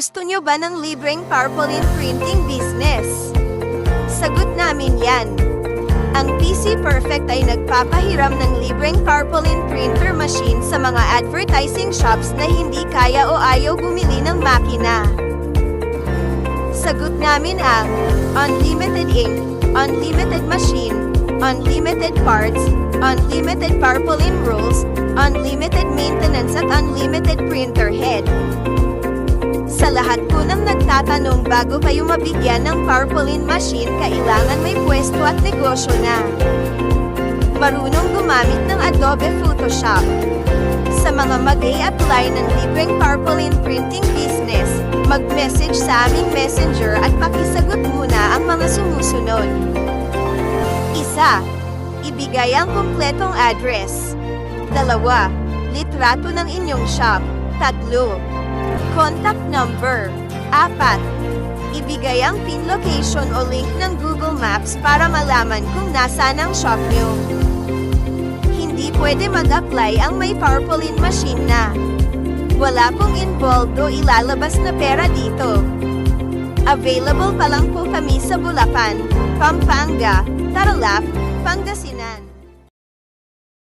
Gusto nyo ba ng libreng tarpaulin printing business? Sagot namin yan. Ang PC Perfect ay nagpapahiram ng libreng tarpaulin printer machine sa mga advertising shops na hindi kaya o ayaw bumili ng makina. Sagot namin ang unlimited ink, unlimited machine, unlimited parts, unlimited tarpaulin rolls, unlimited maintenance at unlimited printer head. Sa lahat po ng nagtatanong bago kayo mabigyan ng tarpaulin machine, kailangan may pwesto at negosyo na. Marunong gumamit ng Adobe Photoshop. Sa mga mag apply ng libreng tarpaulin printing business, mag-message sa aming messenger at pakisagot muna ang mga sumusunod. Isa, ibigay ang kumpletong address. Dalawa, litrato ng inyong shop. Tatlo, contact number. Apat, ibigay ang pin location o link ng Google Maps para malaman kung nasaan ang shop nyo. Hindi pwede mag-apply ang may tarpaulin machine na. Wala pong involved o ilalabas na pera dito. Available pa lang po kami sa Bulacan, Pampanga, Tarlac, Pangasinan.